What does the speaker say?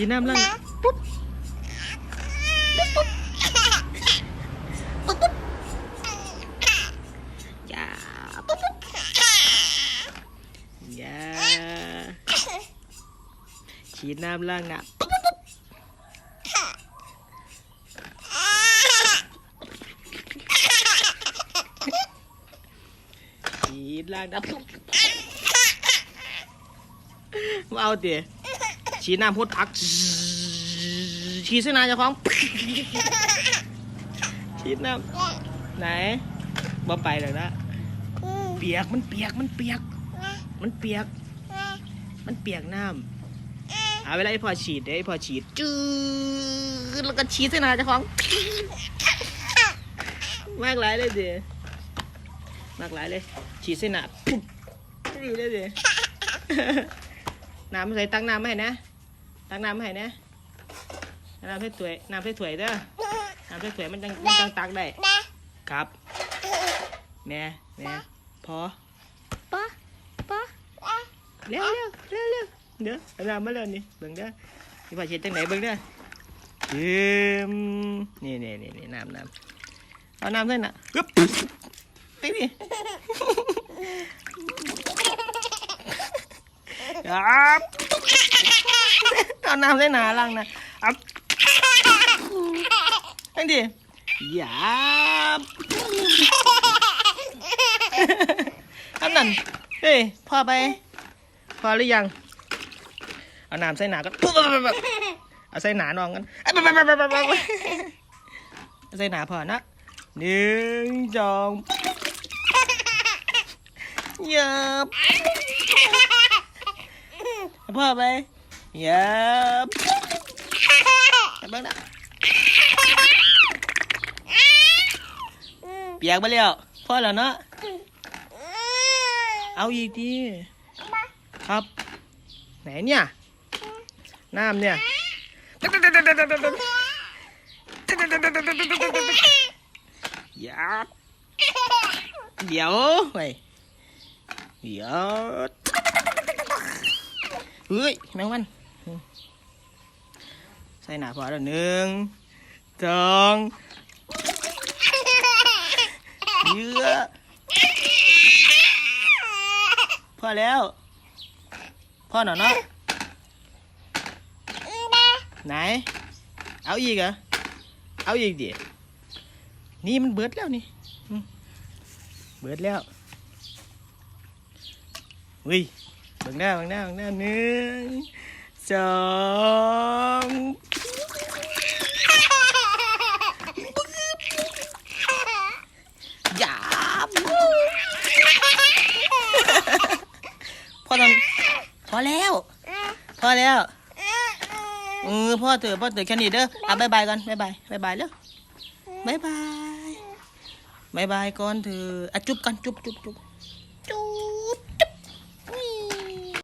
ฉีดน้ำล่างปุ๊บอย่าปุ๊บปุ๊บอย่าฉีดน้ำล่างนะปุ๊บปุ๊บปุ๊บฉีดล่างนะปุ๊บเอาเตี๋ย ฉีดน้ำพุดพัก ฉีดเส้นนาเจ้าของ ฉีดน้ำไหนบ่ไปเลยนะเปียกมันเปียกมันเปียก มันเปียก มันเปียกน้ำเอาเวลาไอ้พอฉีดเดี๋ยวไอ้พอฉีดจืดแล้วก็ฉีดเส้นนาเจ้าของ มากหลายเลยเดี๋ยมากหลายเลย ฉีดเส้นหนาปุ๊บนี่เลยเดี๋ยน้ำใส่ตักน้ำให้นะ ตักน้ำมาให้นะน้ำใส่ถ้วยน้ำใส่ถ้วยเด้อน้ำใส่ถ้วยมันจังมันจังตักได้ครับแม่แม่พอปะปะเร็วเร็วเร็วเร็วเดี๋ยวเอาน้ำมาเลยนี่เบิ่งเด้อนี่ว่าเช็ดจังไหนเบิ่งเด้อยืมนี่นี่นี่นี่น้ำน้ำเอาน้ำใส่น่ะปึ๊บติ๊ดิครับ เอาน้ำใส่หนาล่างนะอับนั่นดิหยาบอันนั้นเฮ้ยพอไป พอหรือยัง เอาน้ำใส่หนากันปุ๊บปุ๊บปุ๊บปุ๊บเอาใส่หนานองกันเอาปุ๊บปุ๊บปุ๊บปุ๊บปุ๊บเอาใส่หนาพอนะหนึ่งสองเหยับเอาพ่อไป เหยับเอาเบ้างนะเปียกไปแล้วพ่อแล้วเนาะเอาอีกดิครับ ไหนเนี่ย น้ำเนี่ยยับเดี๋ยวไปเดี๋ยวเฮ้ยแมงวัน ใส่หนาพอแล้วหนึ่งสองเยอะพอแล้ว พ่อหน่อยเนาะไหน เอาอีกเหรอ เอาอีกดินี่มันเบิดแล้วนี่ เบิดแล้วเฮ้ยเบิ่งหน้าเบิ่งหน้าเบิ่งหน้าหนึ่ง สองหยาบพ่อทำพอแล้ว พอแล้วเออพ่อเถอะพ่อเถอะแค่นี้เด้ออะบายบายก่อนบายบายบายบายแล้วบายบายบายบายก่อนเถอะอะจุ๊บกันจุ๊บจุ๊บจุ๊บ